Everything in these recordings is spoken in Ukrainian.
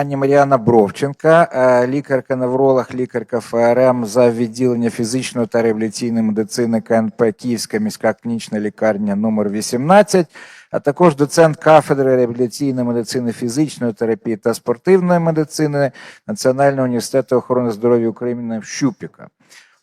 Пані Маріана Бровченка, е, лікарка-невролог, лікарка ФРМ за відділення фізичної та реабілітаційної медицини КНП Київська міська клінічна лікарня номер 18, а також доцент кафедри реабілітаційної медицини, фізичної терапії та спортивної медицини Національного університету охорони здоров'я України Щупіка.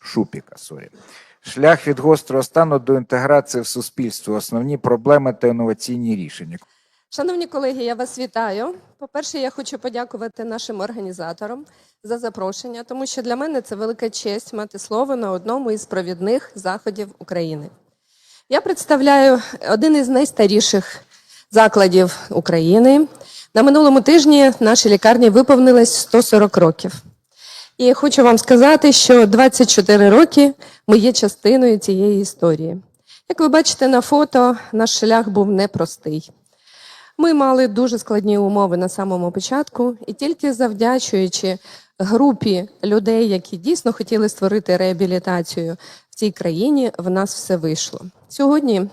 Шупіка, сорі. Шлях від гострого стану до інтеграції в суспільство, основні проблеми та інноваційні рішення. Шановні колеги, я вас вітаю. По-перше, я хочу подякувати нашим організаторам за запрошення, тому що для мене це велика честь мати слово на одному із провідних заходів України. Я представляю один із найстаріших закладів України. На минулому тижні нашій лікарні виповнилось 140 років. І хочу вам сказати, що 24 роки ми є частиною цієї історії. Як ви бачите на фото, наш шлях був непростий. Ми мали дуже складні умови на самому початку, і тільки завдячуючи групі людей, які дійсно хотіли створити реабілітацію в цій країні, в нас все вийшло. Сьогодні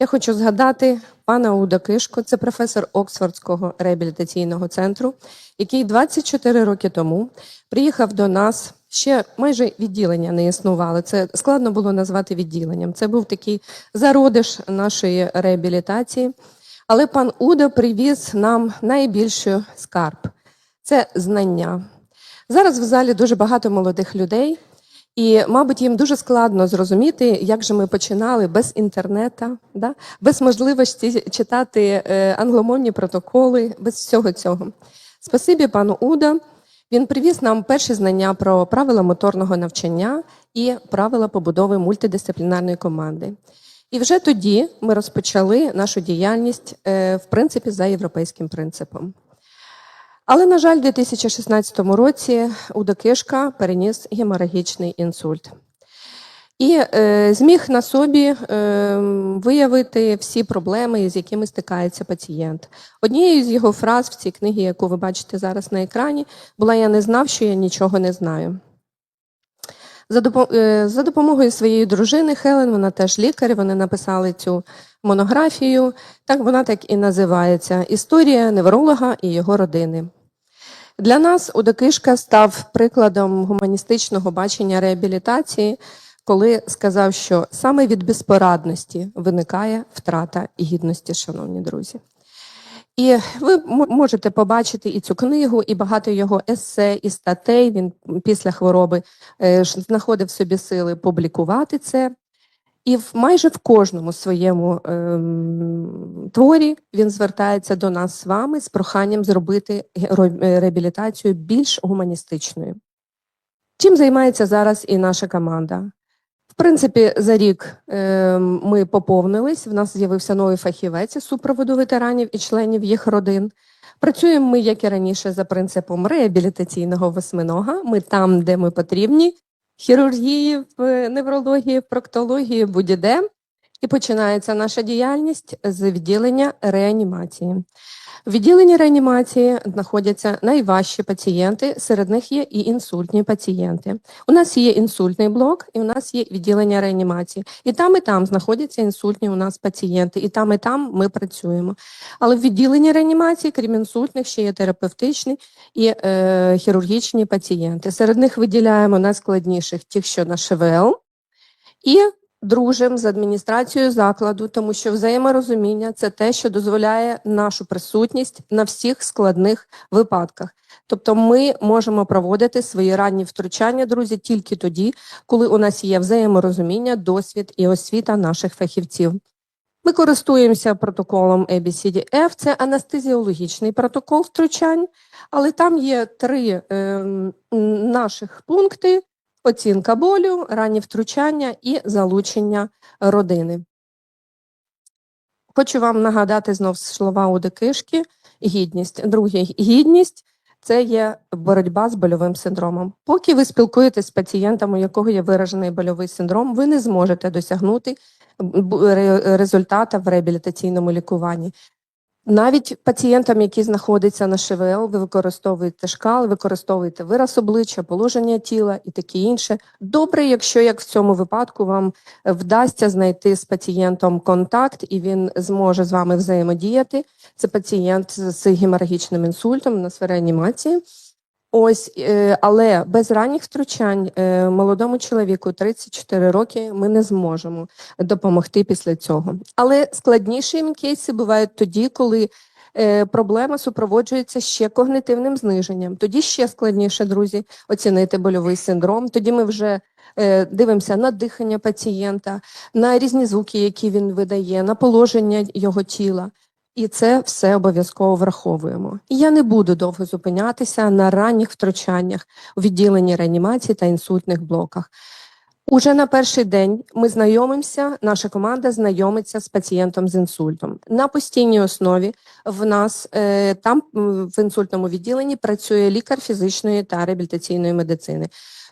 я хочу згадати пана Уда Кишко, це професор Оксфордського реабілітаційного центру, який 24 роки тому приїхав до нас. Ще майже відділення не існувало. Це складно було назвати відділенням. Це був такий зародиш нашої реабілітації. Але пан Уда привіз нам найбільший скарб це знання. Зараз в залі дуже багато молодих людей, і, мабуть, їм дуже складно зрозуміти, як же ми починали без інтернету, да? без можливості читати е, англомовні протоколи, без всього цього. Спасибі пану Уда. Він привіз нам перші знання про правила моторного навчання і правила побудови мультидисциплінарної команди. І вже тоді ми розпочали нашу діяльність, е, в принципі, за європейським принципом. Але, на жаль, у 2016 році Уда Кишка переніс геморагічний інсульт. І е, зміг на собі е, виявити всі проблеми, з якими стикається пацієнт. Однією з його фраз в цій книгі, яку ви бачите зараз на екрані, була Я не знав, що я нічого не знаю. Е, за допомогою своєї дружини Хелен, вона теж лікар, вони написали цю монографію. Так вона так і називається Історія невролога і його родини. Для нас Удакишка став прикладом гуманістичного бачення реабілітації, коли сказав, що саме від безпорадності виникає втрата гідності, шановні друзі. І ви можете побачити і цю книгу, і багато його есе, і статей. Він після хвороби е, знаходив собі сили публікувати це. І в майже в кожному своєму ем, творі він звертається до нас з вами з проханням зробити е, реабілітацію більш гуманістичною. Чим займається зараз і наша команда? Принципі, за рік ем, ми поповнились. В нас з'явився новий фахівець супроводу ветеранів і членів їх родин. Працюємо ми, як і раніше, за принципом реабілітаційного восьминога. Ми там, де ми потрібні, хірургії, в неврології, проктології, будь-де. І починається наша діяльність з відділення реанімації. В відділенні реанімації знаходяться найважчі пацієнти, серед них є і інсультні пацієнти. У нас є інсультний блок, і у нас є відділення реанімації. І там, і там знаходяться інсультні у нас пацієнти, і там, і там ми працюємо. Але в відділенні реанімації, крім інсультних, ще є терапевтичні і е, хірургічні пацієнти. Серед них виділяємо найскладніших тих, що на ШВЛ, і дружимо з адміністрацією закладу, тому що взаєморозуміння це те, що дозволяє нашу присутність на всіх складних випадках. Тобто ми можемо проводити свої ранні втручання, друзі, тільки тоді, коли у нас є взаєморозуміння, досвід і освіта наших фахівців. Ми користуємося протоколом ABCDF, це анестезіологічний протокол втручань, але там є три ем, наших пункти: оцінка болю, ранні втручання і залучення родини. Хочу вам нагадати знов слова Уди Кишки. Гідність. Друге, гідність це є боротьба з больовим синдромом. Поки ви спілкуєтесь з пацієнтом, у якого є виражений больовий синдром, ви не зможете досягнути результата в реабілітаційному лікуванні. Навіть пацієнтам, які знаходяться на ШВЛ, ви використовуєте шкали, використовуєте вираз обличчя, положення тіла і таке інше. Добре, якщо як в цьому випадку вам вдасться знайти з пацієнтом контакт і він зможе з вами взаємодіяти. Це пацієнт з геморагічним інсультом на реанімації. Ось, е, але без ранніх втручань е, молодому чоловіку 34 роки ми не зможемо допомогти після цього. Але складніші кейси бувають тоді, коли е, проблема супроводжується ще когнитивним зниженням. Тоді ще складніше, друзі, оцінити больовий синдром. Тоді ми вже дивимося на дихання пацієнта, на різні звуки, які він видає, на положення його тіла. І це все обов'язково враховуємо. Я не буду довго зупинятися на ранніх втручаннях у відділенні реанімації та інсультних блоках. Уже на перший день ми знайомимося, наша команда знайомиться з пацієнтом з інсультом. На постійній основі в нас е, там в інсультному відділенні працює лікар фізичної та реабілітаційної медицини.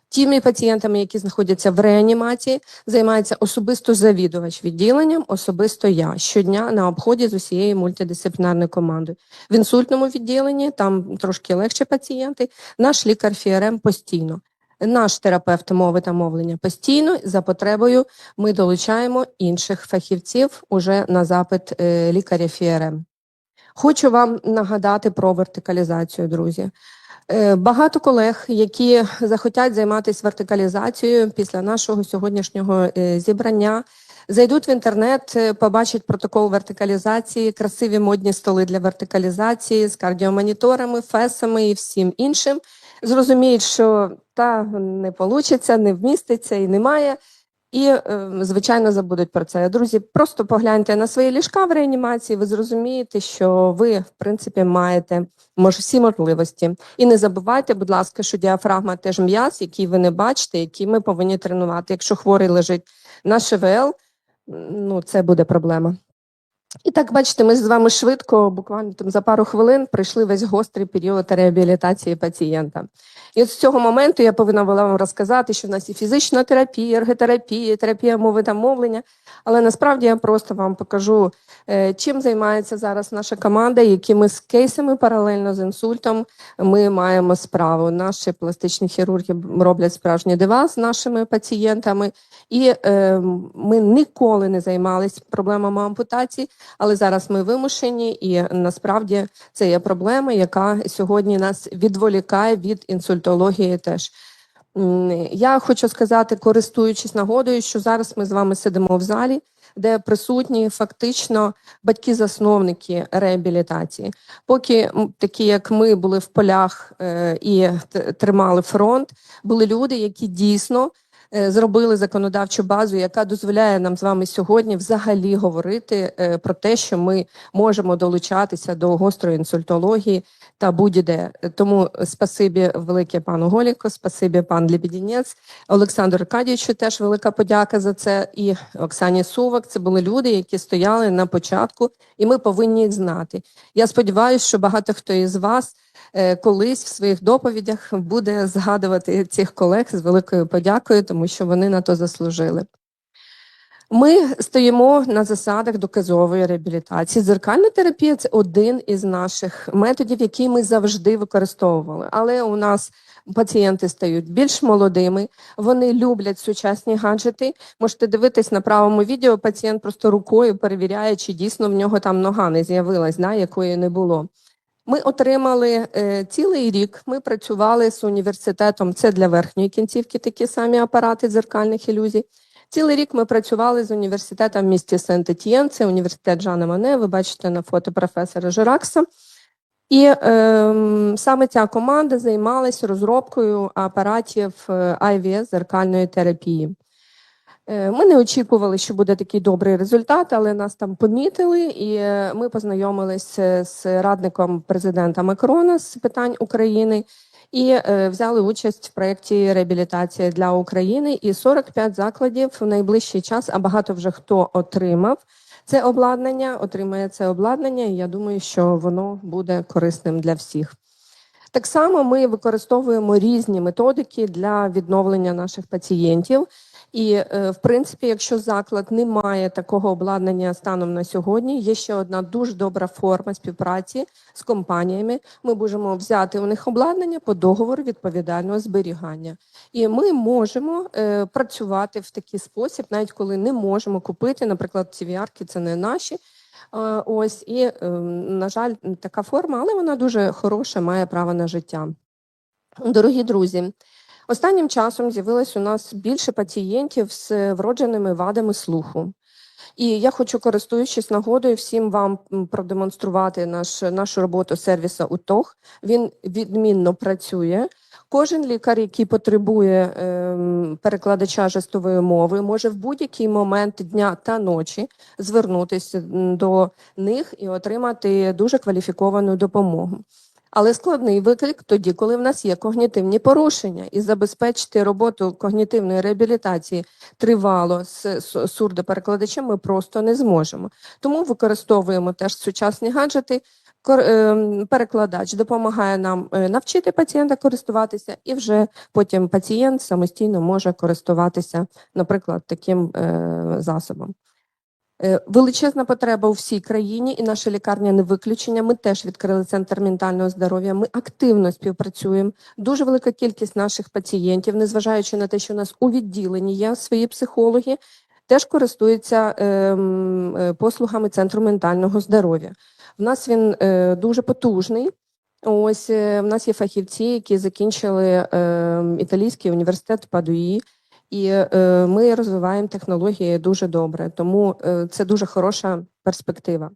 Тими пацієнтами, які знаходяться в реанімації, займається особисто завідувач відділенням, особисто я щодня на обході з усією мультидисциплінарною командою. В інсультному відділенні там трошки легше пацієнти. Наш лікар ФІРМ постійно. Наш терапевт мови та мовлення постійно за потребою ми долучаємо інших фахівців уже на запит е, лікаря ФІРМ. Хочу вам нагадати про вертикалізацію, друзі. Е, Багато колег, які захотять займатися вертикалізацією після нашого сьогоднішнього е, зібрання, зайдуть в інтернет, побачать протокол вертикалізації, красиві модні столи для вертикалізації з кардіомоніторами, фесами і всім іншим. Зрозуміють, що та не вийде, не вміститься і немає. І, е, звичайно, забудуть про це. Друзі, просто погляньте на свої ліжка в реанімації, ви зрозумієте, що ви, в принципі, маєте може, всі можливості. І не забувайте, будь ласка, що діафрагма теж м'яз, який ви не бачите, який ми повинні тренувати. Якщо хворий лежить на ШВЛ, ну це буде проблема. І так, бачите, ми з вами швидко, буквально там за пару хвилин, пройшли весь гострий період реабілітації пацієнта. І от з цього моменту я повинна була вам розказати, що в нас і фізична терапія, ерготерапія, терапія мови та мовлення. Але насправді я просто вам покажу, е, чим займається зараз наша команда, якими з кейсами паралельно з інсультом ми маємо справу. Наші пластичні хірурги роблять справжні дива з нашими пацієнтами, і е, ми ніколи не займалися проблемами ампутації, але зараз ми вимушені, і насправді це є проблема, яка сьогодні нас відволікає від інсультології теж. Я хочу сказати, користуючись нагодою, що зараз ми з вами сидимо в залі, де присутні фактично батьки-засновники реабілітації. Поки такі, як ми, були в полях е, і тримали фронт, були люди, які дійсно зробили законодавчу базу, яка дозволяє нам з вами сьогодні взагалі говорити е, про те, що ми можемо долучатися до гострої інсультології та будь-де. Тому спасибі велике пану Голіко, спасибі пан Лебедінець, Олександру Аркадійовичу теж велика подяка за це. І Оксані Сувак. Це були люди, які стояли на початку, і ми повинні їх знати. Я сподіваюся, що багато хто із вас е, колись в своїх доповідях буде згадувати цих колег з великою подякою, тому що вони на то заслужили. Ми стоїмо на засадах доказової реабілітації. Зеркальна терапія це один із наших методів, який ми завжди використовували. Але у нас пацієнти стають більш молодими, вони люблять сучасні гаджети. Можете дивитись на правому відео. Пацієнт просто рукою перевіряє, чи дійсно в нього там нога не з'явилась, да, якої не було. Ми отримали е, цілий рік. Ми працювали з університетом. Це для верхньої кінцівки такі самі апарати дзеркальних ілюзій. Цілий рік ми працювали з університетом в місті Сент-Етьєн, це університет Жана Мане. Ви бачите на фото професора Жиракса. І ем, саме ця команда займалась розробкою апаратів е, IVS зеркальної терапії. Е, Ми не очікували, що буде такий добрий результат, але нас там помітили, і е, ми познайомилися з радником президента Макрона з питань України і е, взяли участь в проєкті реабілітація для України. І 45 закладів в найближчий час, а багато вже хто отримав це обладнання, отримає це обладнання. І я думаю, що воно буде корисним для всіх. Так само ми використовуємо різні методики для відновлення наших пацієнтів. І, е, в принципі, якщо заклад не має такого обладнання станом на сьогодні, є ще одна дуже добра форма співпраці з компаніями. Ми можемо взяти у них обладнання по договору відповідального зберігання. І ми можемо е, працювати в такий спосіб, навіть коли не можемо купити, наприклад, ці віарки це не наші. Ось і, е, на жаль, така форма, але вона дуже хороша, має право на життя. Дорогі друзі, останнім часом з'явилось у нас більше пацієнтів з вродженими вадами слуху. І я хочу, користуючись нагодою, всім вам продемонструвати наш, нашу роботу сервіса УТОГ. Він відмінно працює. Кожен лікар, який потребує ем, перекладача жестової мови, може в будь-який момент дня та ночі звернутися до них і отримати дуже кваліфіковану допомогу. Але складний виклик тоді, коли в нас є когнітивні порушення, і забезпечити роботу когнітивної реабілітації тривало з сурдоперекладачем ми просто не зможемо. Тому використовуємо теж сучасні гаджети. Ем, Перекладач допомагає нам е, навчити пацієнта користуватися, і вже потім пацієнт самостійно може користуватися, наприклад, таким е, засобом. Е, Величезна потреба у всій країні, і наша лікарня не виключення. Ми теж відкрили центр ментального здоров'я. Ми активно співпрацюємо. Дуже велика кількість наших пацієнтів, незважаючи на те, що у нас у відділенні є свої психологи, теж користуються ем, е, послугами центру ментального здоров'я. В нас він е, дуже потужний. Ось в нас є фахівці, які закінчили ем, італійський університет Падуї. І е, ми розвиваємо технології дуже добре, тому е, це дуже хороша перспектива.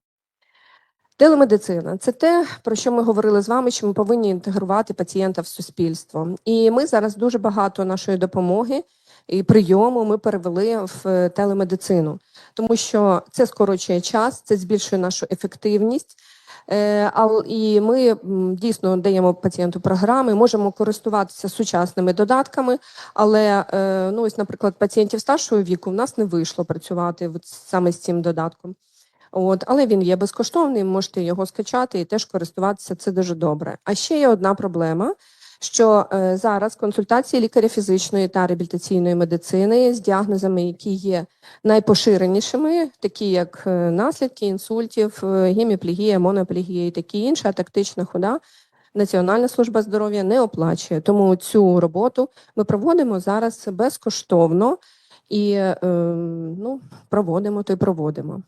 Телемедицина це те, про що ми говорили з вами, що ми повинні інтегрувати пацієнта в суспільство. І ми зараз дуже багато нашої допомоги і прийому ми перевели в е, телемедицину, тому що це скорочує час, це збільшує нашу ефективність. Е, І ми дійсно даємо пацієнту програми, можемо користуватися сучасними додатками, але е, ну ось, наприклад, пацієнтів старшого віку в нас не вийшло працювати саме з цим додатком. От, але він є безкоштовний, можете його скачати і теж користуватися. Це дуже добре. А ще є одна проблема. Що е, зараз консультації лікаря фізичної та реабілітаційної медицини з діагнозами, які є найпоширенішими, такі як е, наслідки інсультів, е, геміплегія, моноплегія і такі інші, а тактична хода, Національна служба здоров'я не оплачує. Тому цю роботу ми проводимо зараз безкоштовно і е, ну, проводимо то й проводимо.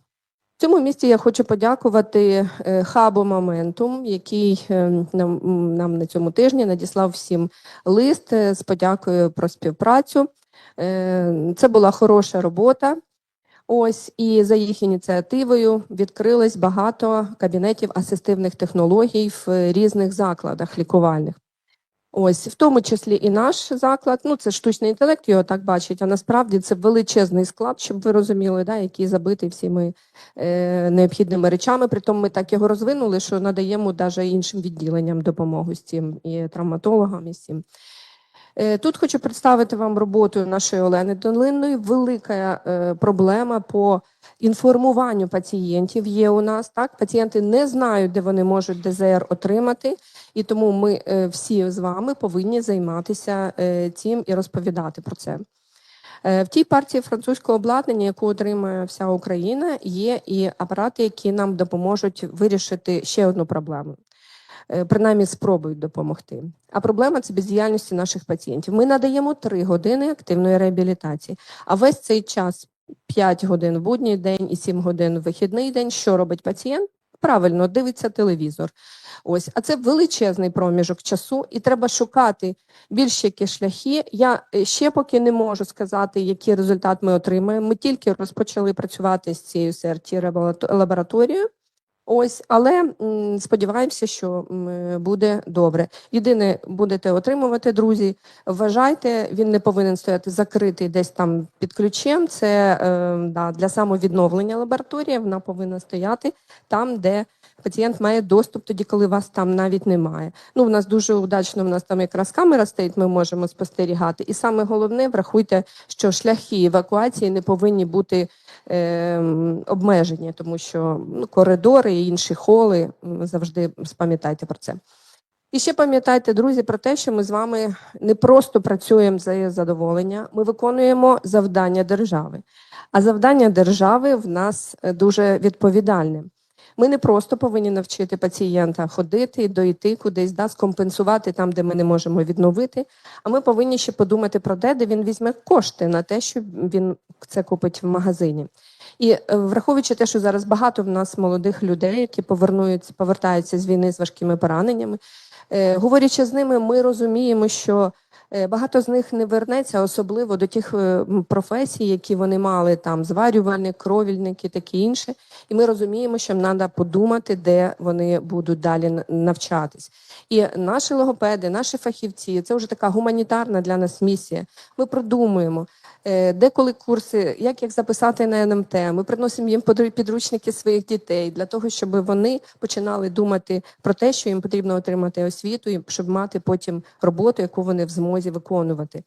В цьому місці я хочу подякувати е, хабу Моментум, який е, нам, нам на цьому тижні надіслав всім лист е, з подякою про співпрацю. Це була хороша робота. Ось і за їх ініціативою відкрилось багато кабінетів асистивних технологій в різних закладах лікувальних. Ось, в тому числі і наш заклад. Ну, це штучний інтелект, його так бачить. А насправді це величезний склад, щоб ви розуміли, да, який забитий всіми е, необхідними речами. Притом ми так його розвинули, що надаємо навіть іншим відділенням допомогу з цим, і травматологам, і. Е, Тут хочу представити вам роботу нашої Олени Долинної. Велика е, проблема по інформуванню пацієнтів є у нас. Так, пацієнти не знають, де вони можуть ДЗР отримати, і тому ми е, всі з вами повинні займатися е, цим і розповідати про це. Е, В тій партії французького обладнання, яку отримує вся Україна, є і апарати, які нам допоможуть вирішити ще одну проблему. Е, Принаймні спробують допомогти. А проблема це бездіяльності наших пацієнтів. Ми надаємо 3 години активної реабілітації, а весь цей час 5 годин в будній день і 7 годин в вихідний день. Що робить пацієнт? Правильно, дивиться телевізор. Ось, а це величезний проміжок часу, і треба шукати більш які шляхи. Я е, ще поки не можу сказати, який результат ми отримаємо. Ми тільки розпочали працювати з цією лаборато- лабораторією. Ось, але сподіваємося, що буде добре. Єдине, будете отримувати, друзі. Вважайте, він не повинен стояти закритий десь там під ключем. Це е, да, для самовідновлення лабораторія. Вона повинна стояти там, де пацієнт має доступ, тоді, коли вас там навіть немає. Ну, в нас дуже удачно, в нас там якраз камера стоїть, ми можемо спостерігати. І саме головне, врахуйте, що шляхи евакуації не повинні бути е, обмежені, тому що ну, коридори і інші холи завжди спам'ятайте про це. І ще пам'ятайте, друзі, про те, що ми з вами не просто працюємо за задоволення, ми виконуємо завдання держави. А завдання держави в нас е, дуже відповідальне. Ми не просто повинні навчити пацієнта ходити, дойти кудись, да, скомпенсувати там, де ми не можемо відновити. А ми повинні ще подумати про те, де він візьме кошти на те, що він це купить в магазині. І е, враховуючи те, що зараз багато в нас молодих людей, які повернуються, повертаються з війни з важкими пораненнями, е, говорячи з ними, ми розуміємо, що багато з них не вернеться, особливо до тих е, професій, які вони мали там зварювальник, кровільник і таке інше. І ми розуміємо, що треба подумати, де вони будуть далі навчатись. І наші логопеди, наші фахівці, це вже така гуманітарна для нас місія. Ми продумуємо, е, де коли курси, як їх записати на НМТ. Ми приносимо їм підручники своїх дітей для того, щоб вони починали думати про те, що їм потрібно отримати освіту, щоб мати потім роботу, яку вони в змозі виконувати.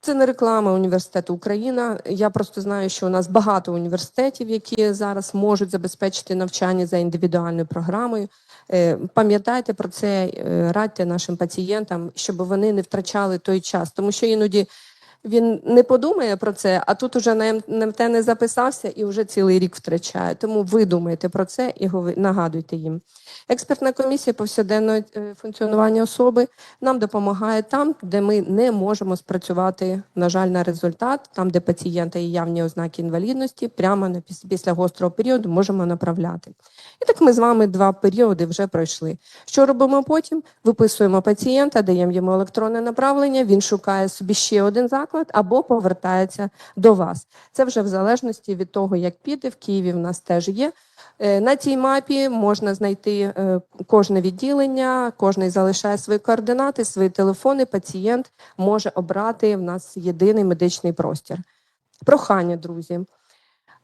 Це не реклама університету Україна. Я просто знаю, що у нас багато університетів, які зараз можуть забезпечити навчання за індивідуальною програмою. Е, Пам'ятайте про це, е, радьте нашим пацієнтам, щоб вони не втрачали той час, тому що іноді він не подумає про це, а тут уже на МТ не записався і вже цілий рік втрачає. Тому ви думайте про це і нагадуйте їм. Експертна комісія повсякденного е, функціонування особи нам допомагає там, де ми не можемо спрацювати, на жаль, на результат, там, де пацієнта є явні ознаки інвалідності, прямо на піс- після гострого періоду можемо направляти. І так ми з вами два періоди вже пройшли. Що робимо потім? Виписуємо пацієнта, даємо йому електронне направлення, він шукає собі ще один заклад або повертається до вас. Це вже в залежності від того, як піде. В Києві в нас теж є. Е, На цій мапі можна знайти е, кожне відділення, кожний залишає свої координати, свої телефони. Пацієнт може обрати в нас єдиний медичний простір. Прохання, друзі.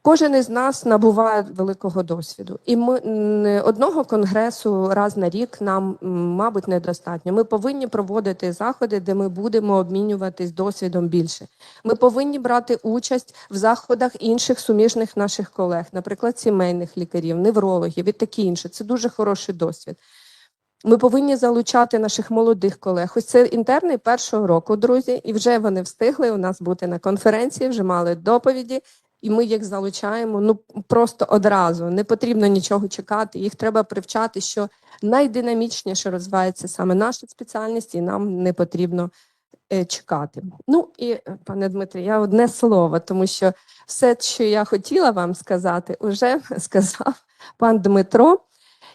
Кожен із нас набуває великого досвіду, і ми одного конгресу раз на рік нам, мабуть, недостатньо. Ми повинні проводити заходи, де ми будемо обмінюватись досвідом більше. Ми повинні брати участь в заходах інших суміжних наших колег, наприклад, сімейних лікарів, неврологів і таке інше. Це дуже хороший досвід. Ми повинні залучати наших молодих колег. Ось це інтерни першого року, друзі, і вже вони встигли у нас бути на конференції, вже мали доповіді, і ми їх залучаємо ну просто одразу. Не потрібно нічого чекати. Їх треба привчати, що найдинамічніше розвивається саме наша спеціальність, і нам не потрібно е, чекати. Ну і е, пане Дмитрі, я одне слово, тому що все, що я хотіла вам сказати, уже сказав пан Дмитро.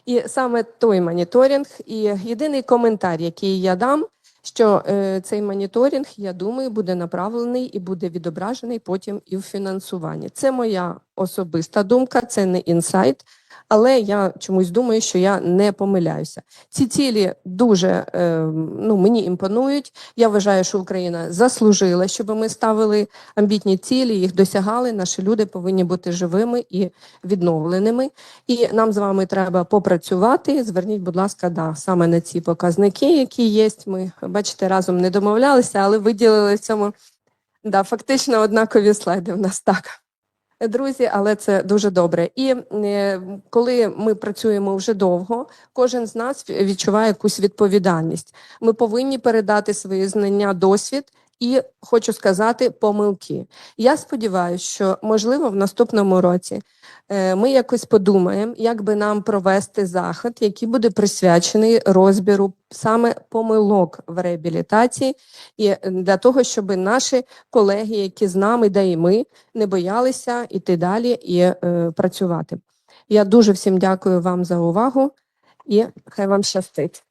І саме той моніторинг, і єдиний коментар, який я дам, що е, цей моніторинг, я думаю, буде направлений і буде відображений потім і в фінансуванні. Це моя особиста думка, це не інсайт, але я чомусь думаю, що я не помиляюся. Ці цілі дуже е, ну, мені імпонують. Я вважаю, що Україна заслужила, щоб ми ставили амбітні цілі, їх досягали. Наші люди повинні бути живими і відновленими. І нам з вами треба попрацювати. Зверніть, будь ласка, да, саме на ці показники, які є. Ми, бачите, разом не домовлялися, але виділили в цьому да, фактично однакові слайди в нас так. Друзі, але це дуже добре. І е, коли ми працюємо вже довго, кожен з нас відчуває якусь відповідальність. Ми повинні передати свої знання, досвід і хочу сказати помилки. Я сподіваюся, що можливо в наступному році е, ми якось подумаємо, як би нам провести захід, який буде присвячений розбіру саме помилок в реабілітації, і е, для того, щоб наші колеги, які з нами, да і ми, не боялися йти далі і е, працювати. Я дуже всім дякую вам за увагу і хай вам щастить.